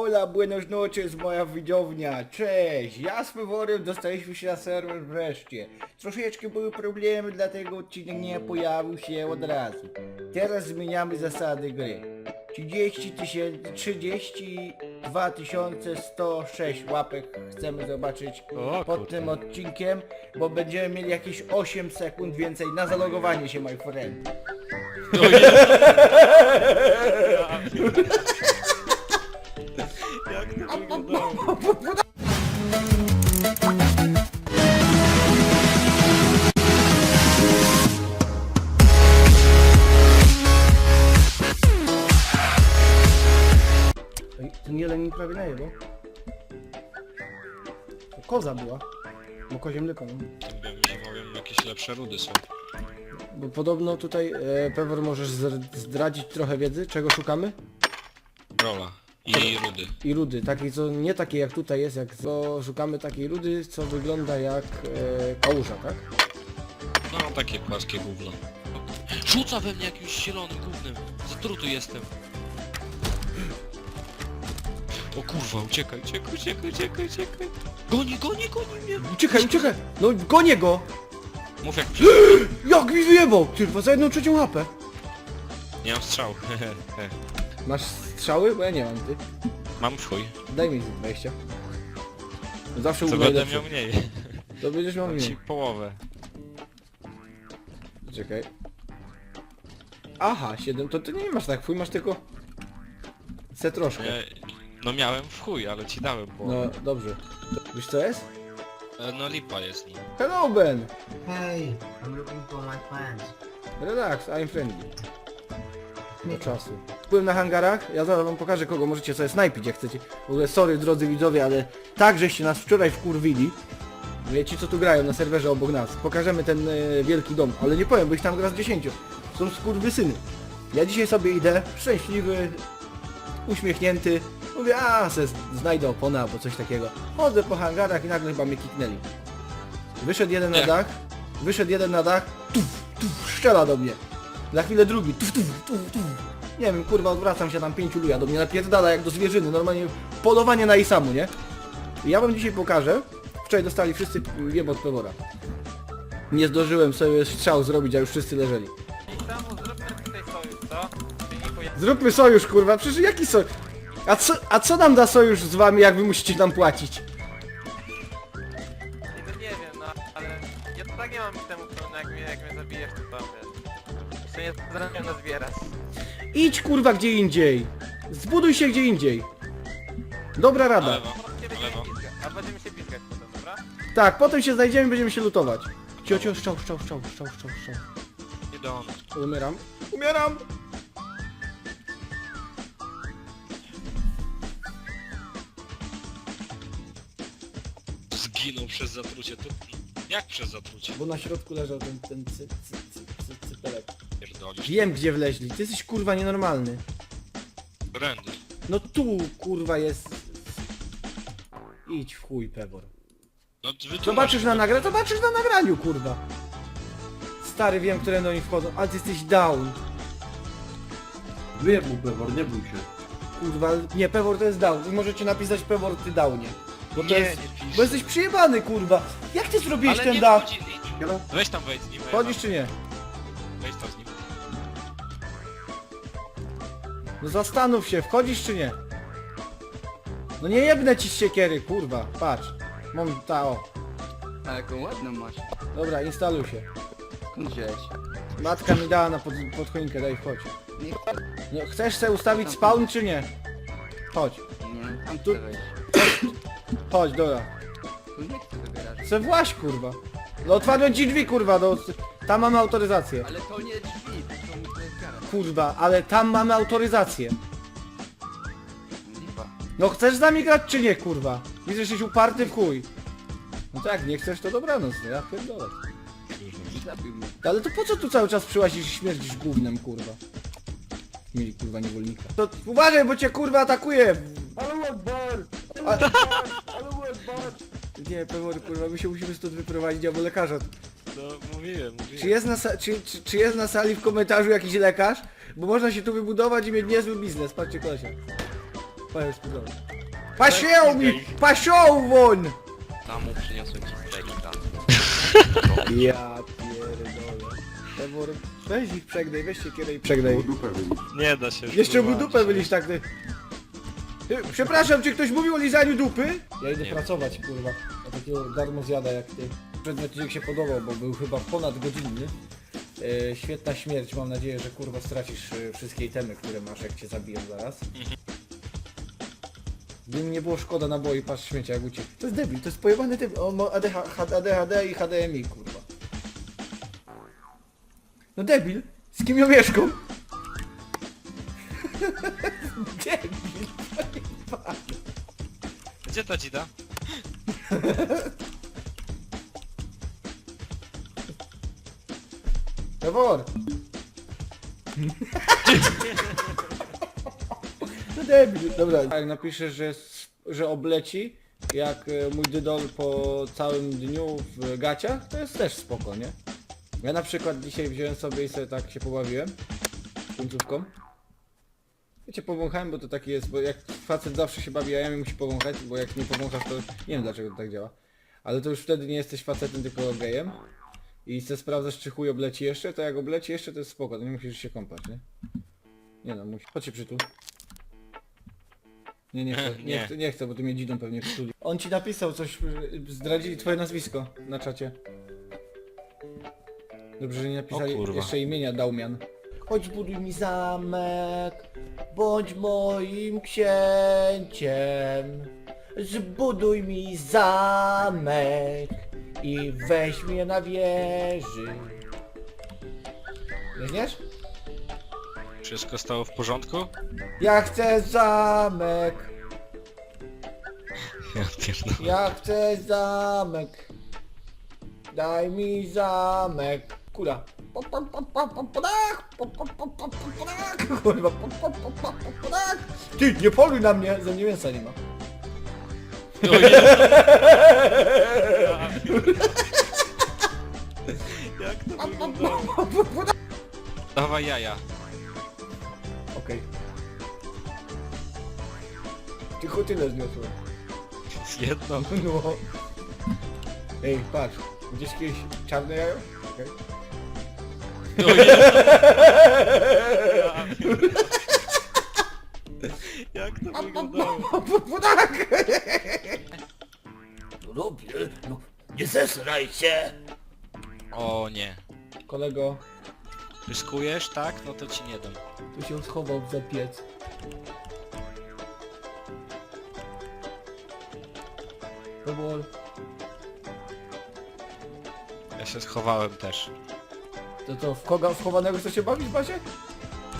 Hola, buenos noches moja widownia, cześć! Ja z Peworem dostaliśmy się na serwer wreszcie. Troszeczkę były problemy, dlatego odcinek nie pojawił się od razu. Teraz zmieniamy zasady gry. 30 tysięcy, 32 106 łapek chcemy zobaczyć O, pod kurde. tym odcinkiem, bo będziemy mieli jakieś 8 sekund więcej na zalogowanie się, my friend. Ej, ten jeleń mi prawie najebał. To koza była. Bo kozie mleko. No. Ja myślałem, jakieś lepsze rudy są. Bo podobno tutaj, e, Pewor, możesz zdr- zdradzić trochę wiedzy, czego szukamy? Rola. I rudy. I rudy, takiej co nie takiej jak tutaj jest, jak to szukamy takiej rudy, co wygląda jak e, kałuża, tak? No, takie płaskie gówno. Rzuca we mnie jakimś zielonym gównem. Zatruty jestem. O kurwa, uciekaj, uciekaj, uciekaj, uciekaj, uciekaj. Goni, goni, goni mnie. Uciekaj, uciekaj! No gonię go! Mów jak przy... Jak mi wyjebał! Kurwa, za jedną trzecią łapę! Nie mam strzał. Masz strzały? Bo ja nie mam, ty. mam w chuj. Daj mi 20. Zawsze Co będę miał mniej. To będziesz miał ci mniej. połowę. Czekaj. Aha, 7, to ty nie masz tak, twój masz tylko... Se troszkę. Nie, no miałem w chuj, ale ci dałem połowę. No, dobrze. Wiesz co jest? No, no lipa jest, no. Hello Ben! Hey, I'm looking for my friends. Relax, I'm friendly. Do czasu. Byłem na hangarach, ja zaraz wam pokażę kogo możecie sobie snajpić jak chcecie. W ogóle sorry drodzy widzowie, ale tak żeście nas wczoraj wkurwili. Mówię, Ci co tu grają na serwerze obok nas. Pokażemy ten e, wielki dom, ale nie powiem, bo ich tam gra z 10. Są skurwysyny. Ja dzisiaj sobie idę, szczęśliwy, uśmiechnięty. Mówię, a se znajdę opona albo coś takiego. Chodzę po hangarach i nagle chyba mnie kiknęli. Wyszedł jeden na dach, wyszedł jeden na dach, tuf, tuf, strzela do mnie. Za chwilę drugi, tuf, tuf, tuf, tuf. Nie wiem, kurwa, odwracam się tam pięciu luja do mnie napierdala jak do zwierzyny, normalnie polowanie na Isamu, nie? Ja wam dzisiaj pokażę, wczoraj dostali wszyscy jem od Pewora. Nie zdążyłem sobie strzał zrobić, a już wszyscy leżeli. Zróbmy sojusz, kurwa, przecież jaki sojusz? A co, a co nam da sojusz z wami, jak wy musicie nam płacić? nie, no nie wiem, no ale ja to tak nie mam temu, jak mnie, jak mnie zabijesz, to tam. Jeszcze nie zdążyłem nazbierać. Idź, kurwa, gdzie indziej. Zbuduj się gdzie indziej. Dobra rada. A będziemy się potem, dobra? Tak, potem się znajdziemy i będziemy się lutować. Cio, cio, szczał, szczał, szczał, szczał, szczał, szczał. Nie do Umieram. Umieram! Zginął przez zatrucie. To... Jak przez zatrucie? Bo na środku leżał ten, ten cy, cy. Pierdolisz. Wiem gdzie wleźli, ty jesteś kurwa nienormalny. Rendy. No tu kurwa jest... Idź w chuj, Pebor. No, wytłumacz Zobaczysz na to. nagraniu, zobaczysz na nagraniu, kurwa. Stary, wiem, które do nich wchodzą, ale ty jesteś down. Wyjeb mu Pewor, nie bój się. Kurwa, nie, Pewor to jest down. Wy możecie napisać Pewor, ty downie. Bo to Nie, jest... nie pisz. Bo jesteś przyjebany, kurwa. Jak ty zrobiłeś Ale ten nie dach? wchodzi. Weź tam wejdź z nim. Wchodzisz czy nie? Wejdź tam z nim. No zastanów się, wchodzisz czy nie? No nie jebnę ci z siekiery, kurwa, patrz. Mam ta o. Ale jaką ładną masz. Dobra, instaluj się. Skąd wziąłeś? Matka mi dała na pod, pod choinkę, daj wchodź. Nie, No chcesz sobie ustawić spawn czy nie? Chodź, nie, tam Tu- chcę wejść. chodź, dobra. Tu nie chcę. Se kurwa. No otwarłem ci drzwi, kurwa, do... Tam mamy autoryzację. Ale to nie drzwi, Kurwa, ale tam mamy autoryzację. Lipa. No chcesz z nami grać czy nie, kurwa? Widzę, że jesteś uparty w chuj. No tak, nie chcesz to dobranoc, no ja pierdolę. Zabił mnie. Ale to po co tu cały czas przyłazisz i śmierdzisz gównem, kurwa? Mieli kurwa niewolnika. To uważaj, bo cię kurwa atakuje! Akbar! Akbar! Nie, Pewory, kurwa, my się musimy stąd wyprowadzić albo lekarza. No, mówiłem, mówiłem. Czy jest, na sa- czy, czy, czy jest na sali w komentarzu jakiś lekarz? Bo można się tu wybudować i mieć niezły biznes, patrzcie kolesia. Panie spójrzałem. Pasioł mi! Pasioł won! Tamu przyniosłem ci tam. Ja pierdolę. Pewor, weź ich przegnaj, weź się i przegnaj. Nie da się już Jeszcze mu dupę wylisz tak ty. Ty, Przepraszam, czy ktoś mówił o lizaniu dupy? Ja idę Nie. pracować, kurwa. A takiego darmo zjada jak ty. Przedmiot ci się podobał, bo był chyba ponad godzinny. E, świetna śmierć, mam nadzieję, że kurwa stracisz e, wszystkie itemy, które masz, jak cię zabiję zaraz. Gdyby mi nie było szkoda naboi, patrz śmiecia jak uciekł. To jest debil, to jest pojebany typ. On ma ADH, ADHD i HDMI, kurwa. No debil, z kim ja mieszkam? debil, pojebany. Gdzie ta dzida? Pewor! To debil. Dobra, jak napiszesz, że, s- że obleci, jak e, mój dydol po całym dniu w gaciach, to jest też spoko, nie? Ja na przykład dzisiaj wziąłem sobie i sobie tak się pobawiłem końcówką. Wiecie, powąchałem, bo to taki jest, bo jak facet zawsze się bawi jajami, musi powąchać, bo jak nie powąchasz, to nie wiem dlaczego to tak działa. Ale to już wtedy nie jesteś facetem, tylko gejem. I se sprawdzasz, czy chuj obleci jeszcze, to jak obleci jeszcze, to jest spoko, to nie musisz się kąpać, nie? Nie no, musi... Chodź się przytul. Nie, nie chcę, nie, Nie. chcę, nie chcę, bo ty mnie dzidą pewnie przytuli. On ci napisał coś, y, zdradzili twoje nazwisko na czacie. Dobrze, że nie napisali O kurwa. jeszcze imienia Daumian. Chodź buduj mi zamek, bądź moim księciem. Zbuduj mi zamek i weź mnie na wieży. Weźmiesz? Wszystko stało w porządku? Ja chcę zamek, Ja pierdolę. ja chcę zamek. Daj mi zamek. Kula. Kurwa. Ty, nie poluj na mnie, ze mnie mięsa nie ma. O Jezu, jak to wyglądało? Dawaj jaja. Okej. Tylko tyle zniosłem. Z jedną. No. Ej, patrz. Gdzieś kiedyś czarne jajo? Okej. O Jezu. Ryskujesz, tak? No to ci nie dam. tu się schował za piec. Powol. Ja się schowałem też. To co, w koga w chowanego chce się bawić, Basie?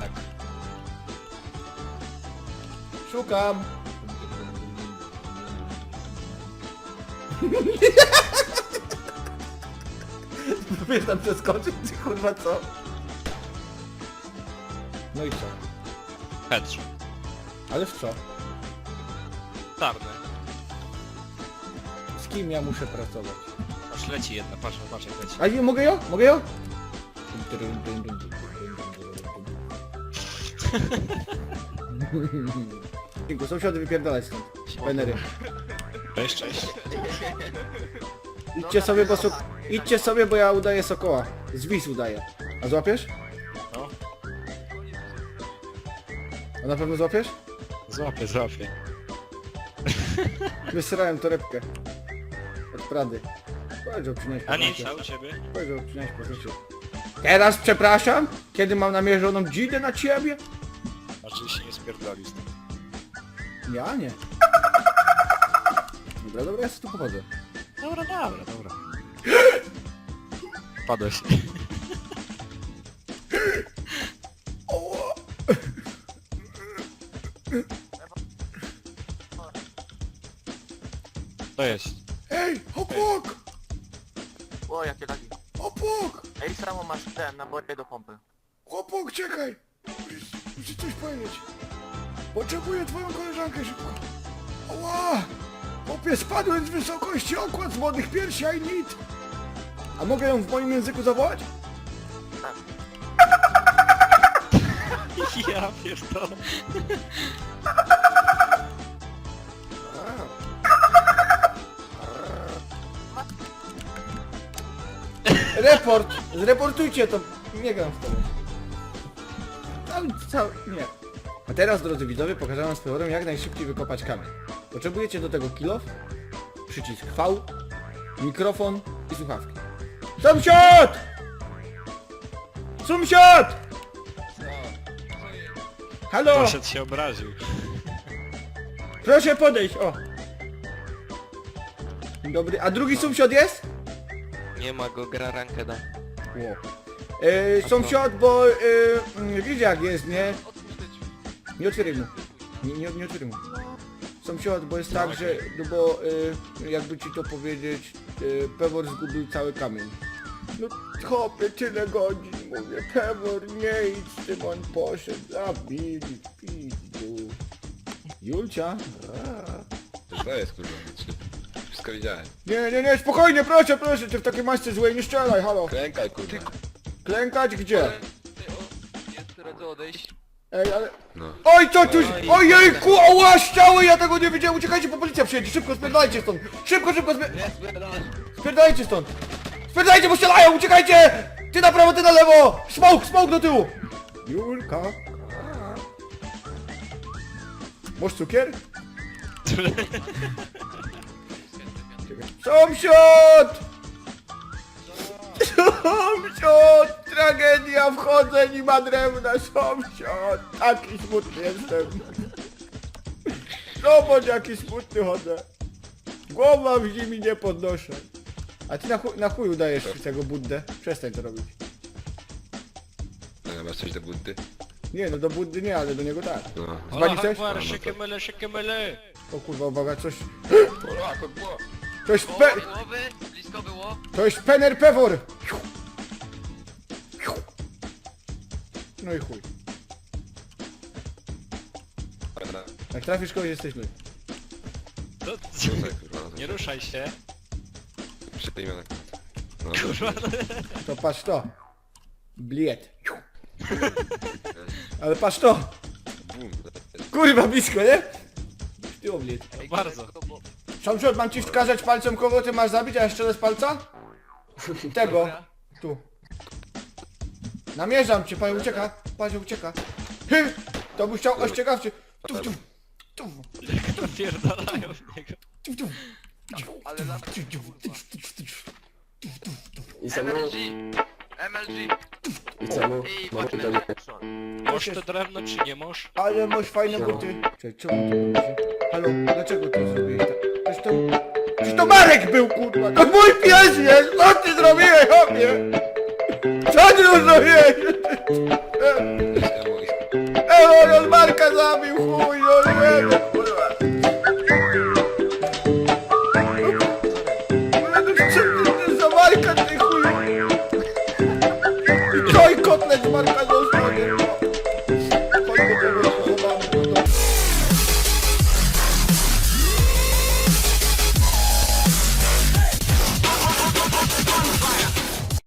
Tak. Szukam. Wiesz tam przeskoczyć, czy kurwa co? No i co? Petrzu. Ale w co? Czarne. Z kim ja muszę pracować? Aż leci jedna, patrz, patrz jak leci. A nie, mogę ją? Mogę ją? Dziękuję, sąsiady wypierdalać stąd. Penery. Cześć, cześć. Idźcie sobie, bo so... Idźcie sobie, bo ja udaję sokoła. Zwis udaję. A złapiesz? A na pewno złapiesz? Złapię, złapię. Wysrałem torebkę. Od Prady. Powiedział przynajmniej A nie, paznokcie. u ciebie? Powiedział przynajmniej paznokcie. Teraz przepraszam? Kiedy mam namierzoną dzidę na ciebie? Oczywiście nie spierdolił z tym. Ja nie. Dobra, dobra, ja sobie tu pochodzę. Dobra, dobra, dobra. Padłeś. To jest. Ej, hopok! O, jakie lagi. Hopok! Ej, samo masz ten, naboje do pompy. Chłopok, czekaj! Musisz coś powiedzieć. Potrzebuję twoją koleżankę szybko. Ała! Chłopie, spadłem z wysokości okład z młodych piersi, I need! A mogę ją w moim języku zawołać? Ja pierdolę. Report! Zreportujcie to! Nie gram w to. Tam cały... nie. A teraz, drodzy widzowie, pokażę wam z powrotem, jak najszybciej wykopać kamień. Potrzebujecie do tego kilof, przycisk V, mikrofon i słuchawki. Sąsiad! Sąsiad! Halo! Sąsiad się obraził. Proszę podejść, o! Dobry. A drugi sąsiad jest? Nie ma go, gra rankeda. Ło. E, sąsiad, bo e, mm, wiecie jak jest, nie? Nie otwieraj mu. Nie, nie, nie otwieraj mu. Sąsiad, bo jest tak, że, no bo e, jakby ci to powiedzieć, e, Pewor zgubił cały kamień. No chopie, tyle godzin, mówię, Pewor, nie idź tym, on poszedł, zabili, pizdu. Julcia? A. To jest kurwa, wszystko widziałem. Nie, nie, nie, spokojnie, proszę, proszę, ty w takiej masce złej nie strzelaj, halo. Klękaj kurwa. Klękać gdzie? Jest odejść. Ej, ale... No. Oj, co tu... Ojejku, ała, ściały, ja tego nie wiedziałem, uciekajcie, bo policja przyjedzie, szybko, spierdajcie stąd. Szybko, szybko, spier... spierdajcie stąd. Spierdajcie, bo strzelają, uciekajcie! Ty na prawo, ty na lewo! Smoke, smoke do tyłu! Julka. Masz cukier? Sąsiad! Sąsiad! Tragedia, wchodzę, nie ma drewna, sąsiad! Taki smutny jestem. Zobacz, jaki smutny chodzę. Głowa w zimie nie podnoszę. A ty na, chuj, na chuj udajesz tego Buddę? Przestań to robić. No, masz coś do bunty? Nie, no do Buddy nie, ale do niego tak. No. Zwali coś? Akbar, siekemele. O kurwa, uwaga, coś... To jest pe... Głowy, blisko było. To jest Pener Pewor! No i chuj. Dobra, Jak trafisz kogoś, jesteśmy. To, kurwa, no nie ruszaj się. Przyjmione. No, Kurwa, no. To patrz to. Bliet. Ale patrz to. Kurwa blisko, nie? Ty obliet. Bardzo. Sąsiad, mam ci wskazać palcem kogo ty masz zabić, a jeszcze z palca? Tego. Tu. Namierzam cię, panie ucieka. Panie ucieka. Hy! To by chciał ościegawczy. Tu, tu, tu, Pierdalają w niego. tu, tu. Ale na I samo, MLG. MLG. i samo, I mam pytanie. Masz to drewno czy nie masz? Ale masz fajne buty. Czekaj, czemu to robisz? Halo, dlaczego to zrobiłeś tak? Przecież to... Przecież to Marek był, kurwa! To mój pies jest! Co ty zrobiłeś, chłopie? Co ty zrobiłeś? Ej, on Marka zabił, chuj, no nie wiem.